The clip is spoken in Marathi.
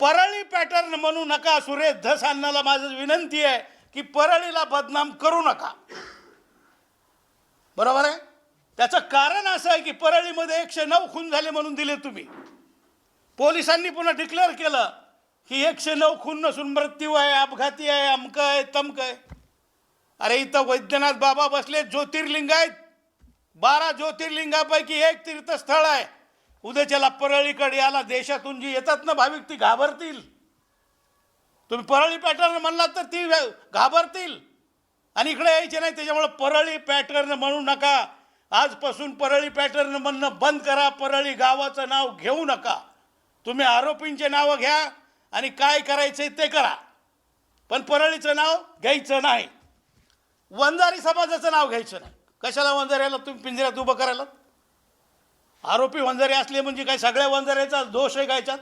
परळी पॅटर्न म्हणू नका सुरेश धस अण्णाला माझं विनंती आहे की परळीला बदनाम करू नका. बरोबर आहे? त्याचं कारण असं आहे की परळीमध्ये एकशे नऊ खून झाले म्हणून दिले तुम्ही. पोलिसांनी पुन्हा डिक्लेअर केलं की एकशे नऊ खून नसून मृत्यू आहे अपघाती आहे अमकं आहे तमकं आहे. अरे इथं वैद्यनाथ बाबा बसले ज्योतिर्लिंग आहेत. बारा ज्योतिर्लिंगापैकी एक तीर्थस्थळ आहे. उद्याच्याला परळीकडे याला देशातून जी येतात ना भाविक ती घाबरतील. तुम्ही परळी पॅटर्न म्हणलात तर ती घाबरतील. आणि इकडे यायचे नाही त्याच्यामुळे परळी पॅटर्न म्हणू नका. आजपासून परळी पॅटर्न म्हणणं बंद करा परळी गावाचं नाव घेऊ नका. तुम्ही आरोपींचे नावं घ्या आणि काय करायचंय ते करा. पण परळीचं नाव घ्यायचं नाही. वंजारी समाजाचं नाव घ्यायचं नाही. कशाला वंजाऱ्याला तुम्ही पिंजऱ्यात उभं करायला? आरोपी वंजारी असले म्हणजे काय सगळ्या वंजाऱ्याचा दोष आहे गायच्यात